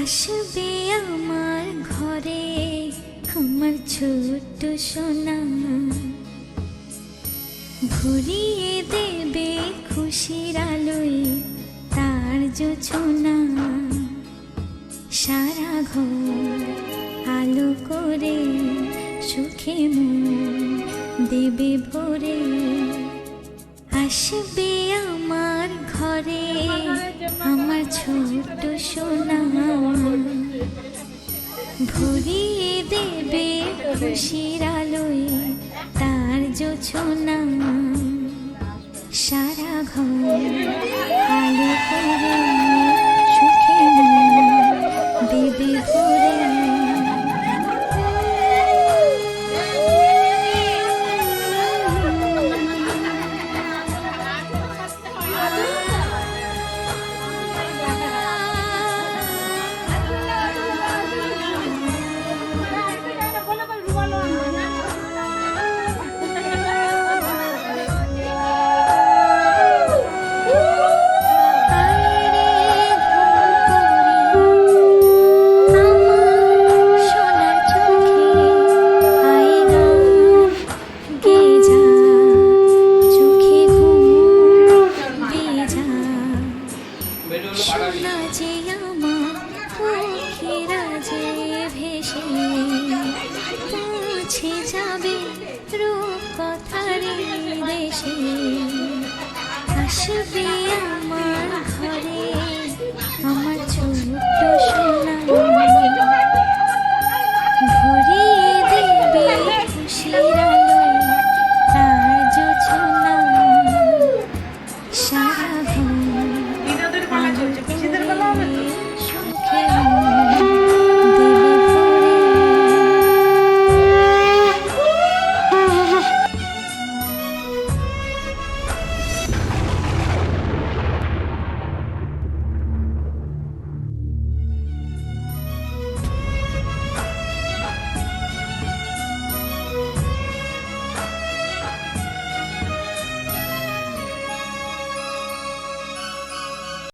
আসবে আমার ঘরে আমার ছোট্ট সোনা। ভরিয়ে দেবে খুশির আলোয় তার জোছনা সারা ঘর আলো করে সুখে মন। দেবে ভরে, আসবে আমার ঘরে, আমার ছোট্ট সোনা। ভরিয়ে দেবে খুশির আলোয় তার জোছনা। সারা ঘর পৌঁছে যাবে রূপ কথারি দেশে। আসবে